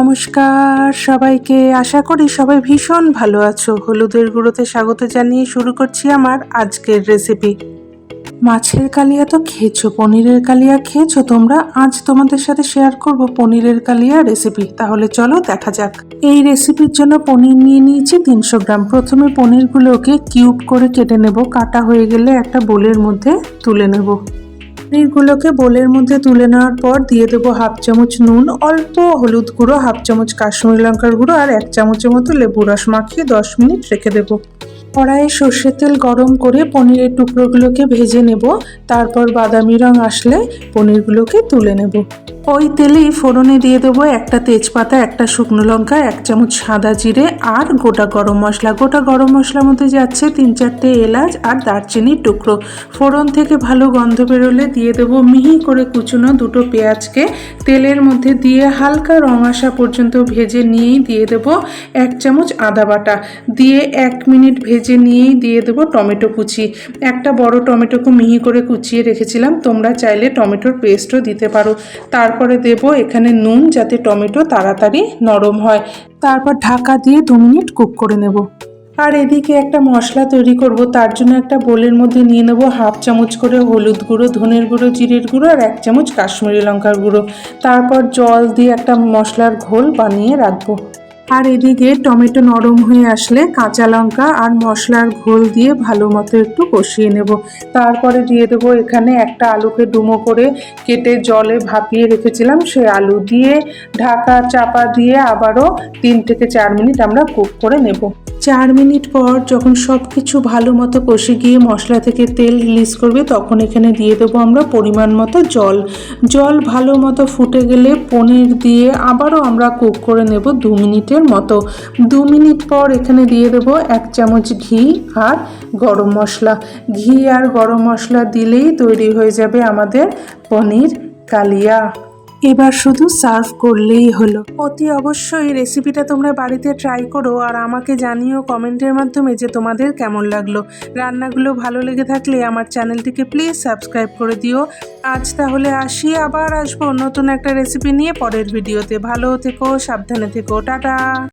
নমস্কার সবাইকে। আশা করি সবাই ভীষণ ভালো আছো। হলুদের গুঁড়োতে স্বাগত জানিয়ে শুরু করছি আমার আজকের রেসিপি মাছের কালিয়া তো খেয়েছো, পনিরের কালিয়া খেয়েছো, তোমরা আজ তোমাদের সাথে শেয়ার করব পনিরের কালিয়া রেসিপি তাহলে চলো দেখা যাক। এই রেসিপির জন্য পনির নিয়ে নিয়েছি তিনশো গ্রাম। প্রথমে পনিরগুলোকে কিউব করে কেটে নেব। কাটা হয়ে গেলে একটা বোলের মধ্যে তুলে নেব। পনিরগুলোকে বোলের মধ্যে তুলে নেওয়ার পর দিয়ে দেবো হাফ চামচ নুন, অল্প হলুদ গুঁড়ো, হাফ চামচ কাশ্মীর লঙ্কার গুঁড়ো আর এক চামচের মতো লেবু রস মাখিয়ে দশ মিনিট রেখে দেবো। কড়াইয়ে সর্ষের তেল গরম করে পনিরের টুকরোগুলোকে ভেজে নেব। তারপর বাদামি রং আসলে পনিরগুলোকে তুলে নেব। ওই তেলেই ফোড়নে দিয়ে দেবো একটা তেজপাতা, একটা শুকনো লঙ্কা, এক চামচ সাদা জিরে আর গোটা গরম মশলা। গোটা গরম মশলার মধ্যে যাচ্ছে তিন চারটে এলাচ আর দারচিনির টুকরো। ফোড়ন থেকে ভালো গন্ধ বেরোলে দিয়ে দেবো মিহি করে কুচুনো দুটো পেঁয়াজকে। তেলের মধ্যে দিয়ে হালকা রং আসা পর্যন্ত ভেজে নিয়েই দিয়ে দেবো এক চামচ আদা বাটা। দিয়ে এক মিনিট ভেজে নিয়েই দিয়ে দেবো টমেটো কুচি। একটা বড় টমেটোকে মিহি করে কুচিয়ে রেখেছিলাম, তোমরা চাইলে টমেটোর পেস্টও দিতে পারো। তারপরে দেব এখানে নুন যাতে টমেটো তাড়াতাড়ি নরম হয়। তারপর ঢাকা দিয়ে দু মিনিট কুক করে নেব। আর এদিকে একটা মশলা তৈরি করব, তার জন্য একটা বোলের মধ্যে নিয়ে নেব হাফ চামচ করে হলুদ গুঁড়ো, ধনের গুঁড়ো, জিরের গুঁড়ো আর এক চামচ কাশ্মীরি লঙ্কার গুঁড়ো। তারপর জল দিয়ে একটা মশলার ঘোল বানিয়ে রাখব। আর এদিকে টমেটো নরম হয়ে আসলে কাঁচা লঙ্কা আর মশলার ঘোল দিয়ে ভালো মতো একটু কষিয়ে নেব। তারপরে দিয়ে দেবো এখানে একটা আলুকে ডুমো করে কেটে জলে ভাপিয়ে রেখেছিলাম। সেই আলু দিয়ে, ঢাকা চাপা দিয়ে আবারও তিন থেকে চার মিনিট আমরা কুক করে নেব। চার মিনিট পর যখন সব কিছু ভালো মতো কষে গিয়ে মশলা থেকে তেল রিলিজ করবে, তখন এখানে দিয়ে দেবো আমরা পরিমাণ মতো জল। জল ভালো মতো ফুটে গেলে পনির দিয়ে আবারও আমরা কুক করে নেব দু মিনিটের মতো দু মিনিট পর এখানে দিয়ে দেব এক চামচ ঘি আর গরম মশলা। ঘি আর গরম মশলা দিলেই তৈরি হয়ে যাবে আমাদের পনির কালিয়া। এবার শুধু সার্ভ করলেই হলো। অতি অবশ্যই রেসিপিটা তোমরা বাড়িতে ট্রাই করো আর আমাকে জানিও কমেন্টের মাধ্যমে যে তোমাদের কেমন লাগল। রান্নাগুলো ভালো লেগে থাকলে আমার চ্যানেলটিকে প্লিজ সাবস্ক্রাইব করে দিও। আজ তাহলে আসি, আবার আসব নতুন একটা রেসিপি নিয়ে পরের ভিডিওতে ভালো থেকো, সাবধানে থেকো, টাটা!